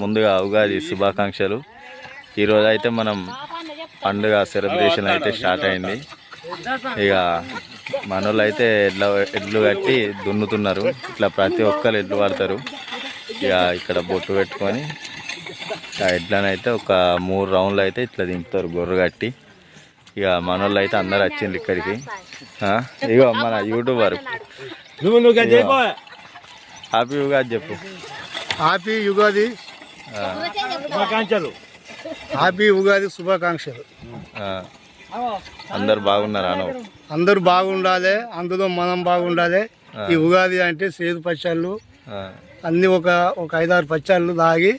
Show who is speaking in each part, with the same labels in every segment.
Speaker 1: ముందుగా ఉగాది శుభాకాంక్షలు. ఈరోజు అయితే మనం పండుగ సెలబ్రేషన్ అయితే స్టార్ట్ అయింది. ఇక మనోళ్ళు అయితే ఎడ్ల ఎడ్లు కట్టి దున్నుతున్నారు. ఇట్లా ప్రతి ఒక్కరు ఎడ్లు పడతారు ఇక ఇక్కడ బొట్టు పెట్టుకొని ఆ ఎడ్లను అయితే ఒక మూడు రౌండ్లు అయితే ఇట్లా దింపుతారు గొర్రె కట్టి. ఇక మనోళ్ళు అయితే అందరు వచ్చింది ఇక్కడికి. ఆ, ఇగో మన యూట్యూబర్.
Speaker 2: నువ్వు నువ్వు చెప్పు.
Speaker 1: హ్యాపీ ఉగాది చెప్పు.
Speaker 3: హ్యాపీ యుగాది
Speaker 2: శుభాకాంక్షలు.
Speaker 3: హ్యాపీ ఉగాది శుభాకాంక్షలు.
Speaker 1: అందరు బాగున్నారు అను
Speaker 3: అందరూ బాగుండాలి అందులో మనం బాగుండాలి. ఈ ఉగాది అంటే సేదు పచ్చళ్ళు అన్ని ఒక ఒక ఐదారు పచ్చళ్ళు తాగి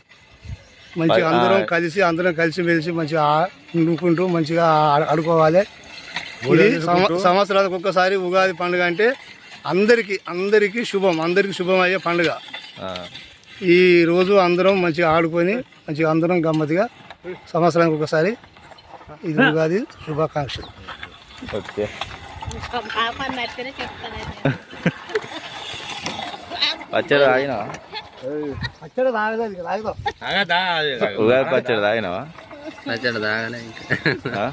Speaker 3: మంచిగా అందరం కలిసి అందరం కలిసి మెలిసి మంచిగా వండుకుంటూ మంచిగా ఆడుకోవాలి. సంవత్సరానికి ఒక్కసారి ఉగాది పండుగ అంటే అందరికీ అందరికీ శుభం అందరికీ శుభం అయ్యే పండుగ ఈ రోజు అందరం మంచిగా ఆడుకొని మంచిగా అందరం గమ్మతిగా సంవత్సరానికి ఒకసారి ఇది ఉగాది శుభాకాంక్షలు.
Speaker 1: ఓకే. పచ్చడి తాగినా
Speaker 3: పచ్చడి తాగలేదు
Speaker 1: ఉగాది పచ్చడి తాగినావా?
Speaker 4: పచ్చడి తాగలే ఇంకా?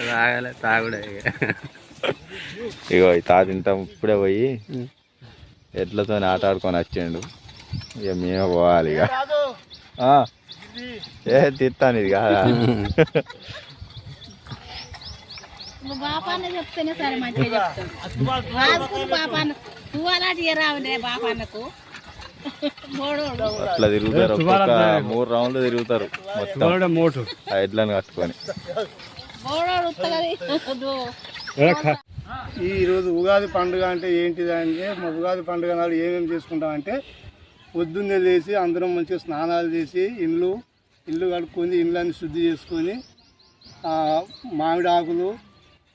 Speaker 4: తాగలే తాగుడే
Speaker 1: ఇగో ఈ తాత ఇంత ఇప్పుడే పోయి ఎడ్లతో ఆట ఆడుకొని వచ్చిండు. ఇక మేమే పోవాలి ఇక. ఆ. ఏ తిత్తాను ఇది కాదా?
Speaker 5: నువ్వు బాపాన్న చెప్తేనే సరే మంచిగా చెప్తాను రాదుకుని బాపాన్న నువ్వు అలాంటి రావులే బాపాన్నకు? మూడోడు.
Speaker 1: అట్లా తిరుగుతారు. ఒక్కొక్క మూడు రౌండ్లు తిరుగుతారు మొత్తం. ఎడ్లను కట్టుకొని.
Speaker 3: ఈ ఉగాది పండుగ అంటే ఏంటిది అంటే మా ఉగాది పండుగ నాడు ఏమేమి చేసుకుంటామంటే పొద్దున్నే లేచి అందరం మంచిగా స్నానాలు చేసి ఇల్లు ఇల్లు కడుక్కొని ఇండ్లన్నీ శుద్ధి చేసుకొని మామిడి ఆకులు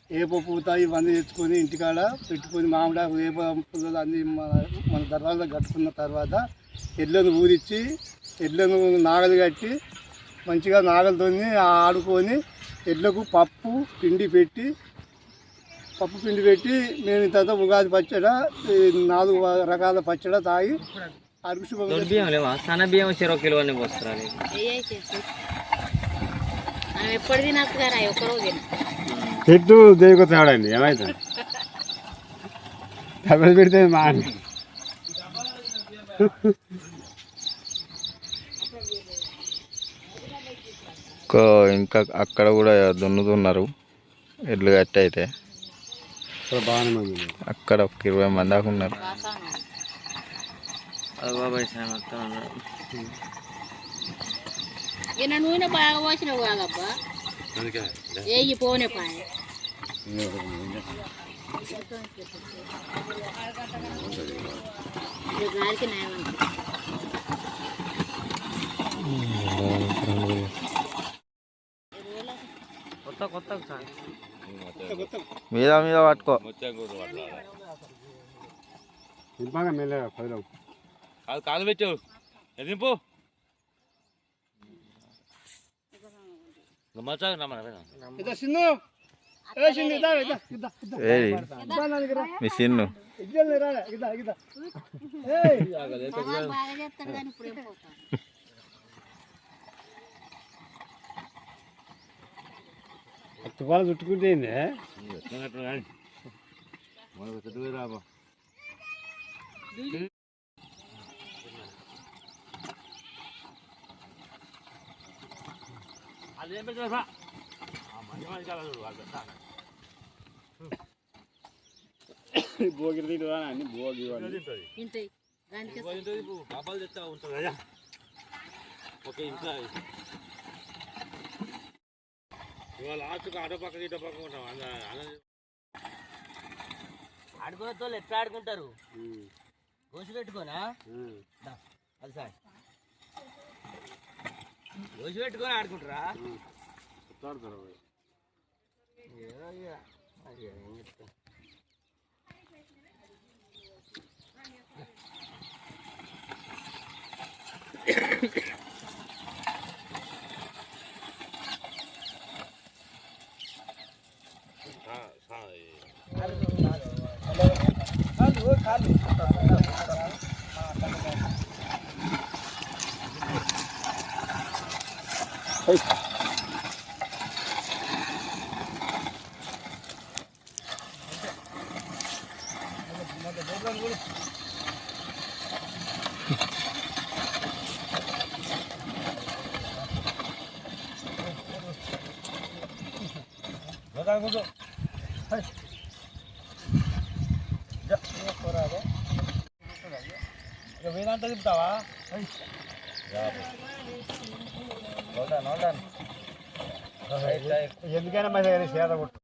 Speaker 3: ఏప పూత ఇవన్నీ తెచ్చుకొని ఇంటికాడ పెట్టుకొని మామిడి ఆకులు ఏప పూతలు అన్నీ మన మన దర్వాజా కట్టుకున్న తర్వాత ఎడ్లను ఊరిచ్చి ఎడ్లను నాగలు కట్టి మంచిగా నాగలతోని ఆడుకొని ఎడ్లకు పప్పు పిండి పెట్టి పప్పు పిండి పెట్టి మేము ఇంత ఉగాది పచ్చడ నాలుగు రకాల పచ్చడ తాగి
Speaker 4: దొడ్డు బియ్యం లేవా? సన్న బియ్యం చెరో కిలో అన్ని పోస్తారు
Speaker 5: ఎప్పుడు తినచ్చు కదా ఒక్కరోజు తిన
Speaker 2: చెట్టు దేవిక తేడండి ఏమైతుంది డబ్బులు పెడితే మా
Speaker 1: ఇంకో ఇంకా అక్కడ కూడా దున్నుతున్నారు. ఎడ్లు కట్టి అయితే అక్కడ ఒక ఇరవై మంది దాకా ఉన్నారు.
Speaker 5: నూనె బాగా పోసినావు కాదబ్బా. ఏయి పోనే పాయ. గాలికి నయం అంట.
Speaker 4: కొత్త కొత్త సార్
Speaker 1: మీద మీద పట్టుకో.
Speaker 2: బాగా మెల్లగా పదిలో
Speaker 6: కాదు కాలు పెట్టావు ఎదింపు మచ్చా రమ్మని
Speaker 3: ఇదా సిన్ను ఏ సిన్ను ఇదా ఇదా ఇదా ఇదా
Speaker 1: ఏది
Speaker 3: ఇదా నా దగ్గర
Speaker 1: మీ సిన్ను
Speaker 3: ఇద్దరు రా ఇదా ఇదా ఏయ్
Speaker 5: బాగా బాగా చేస్తాడు కానీ ఇప్పుడు ఏం పోతాడు
Speaker 2: తుపాలు చుట్టుకుంటే
Speaker 6: అదేం పెట్టా
Speaker 2: భోగి తింటు అన్ని భోగి
Speaker 6: పాపాలు తెస్తా ఉంటుంది కదా. ఓకే ఇంట్లో ఇవాళ ఆటుకు అటో పక్క ఇటో పక్క ఉంటాం.
Speaker 4: ఆడుకునే తోళ్ళు ఎట్లా ఆడుకుంటారు? గోసి పెట్టుకోనా? అది సార్.
Speaker 6: రోజు పెట్టుకొని ఆడుకుంటారా?
Speaker 2: はい。はい。ఎందుకైనా మరి చేత కొట్టు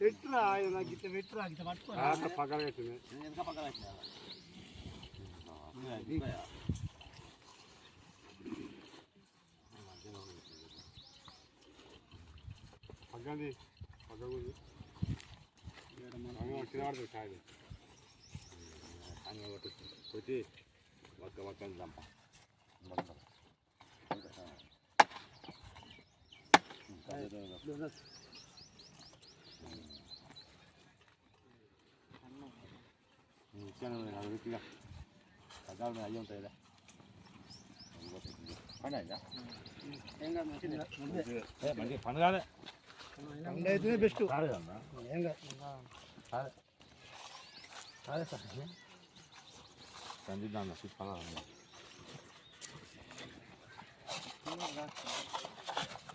Speaker 2: పెట్టురా నాకు ఇట్లా పెట్టురా ఇట్లా పట్టుకో పక్కన పెట్టింది కాదు కొట్టి ఒక్క ఒక్కని చంప ఇచ్చాను అది విత్తిగా పదాలు అయ్యి ఉంటాయి అయిందా మంచి పని కాదే.
Speaker 3: బెస్ట్
Speaker 2: కాలేదన్నా
Speaker 3: ఏం కాదు కాదే సార్
Speaker 2: సందీప్ దాన్న పని